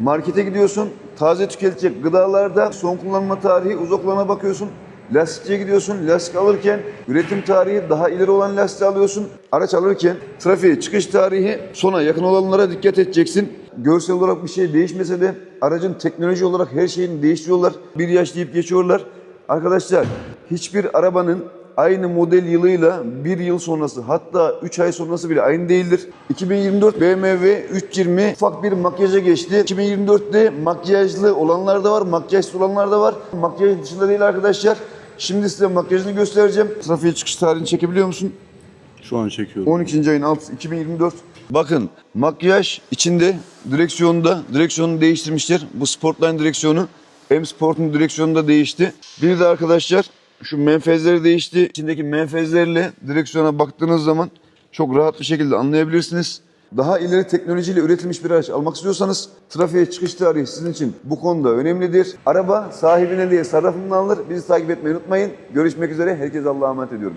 Markete gidiyorsun, taze tüketilecek gıdalarda son kullanma tarihi, uzak kullanma bakıyorsun. Lastikçiye gidiyorsun, lastik alırken üretim tarihi daha ileri olan lastiği alıyorsun. Araç alırken trafiğe çıkış tarihi sona yakın olanlara dikkat edeceksin. Görsel olarak bir şey değişmese de aracın teknoloji olarak her şeyini değiştiriyorlar. Bir yaş deyip geçiyorlar. Arkadaşlar hiçbir arabanın aynı model yılıyla bir yıl sonrası hatta 3 ay sonrası bile aynı değildir. 2024 BMW 320 ufak bir makyaja geçti. 2024'te makyajlı olanlar da var, makyajsız olanlar da var. Makyaj dışında değil arkadaşlar. Şimdi size makyajını göstereceğim. Trafiğe çıkış tarihini çekebiliyor musun? Şu an çekiyorum. 12. ayın 6 2024. Bakın makyaj içinde direksiyonda direksiyonu değiştirmişler. Bu Sportline direksiyonu M Sport'un direksiyonu da değişti. Bir de arkadaşlar şu menfezleri değişti. İçindeki menfezlerle direksiyona baktığınız zaman çok rahat bir şekilde anlayabilirsiniz. Daha ileri teknolojiyle üretilmiş bir araç almak istiyorsanız trafiğe çıkış tarihi sizin için bu konuda önemlidir. Araba sahibine değil sarrafından alır. Bizi takip etmeyi unutmayın. Görüşmek üzere. Herkese Allah'a emanet ediyorum.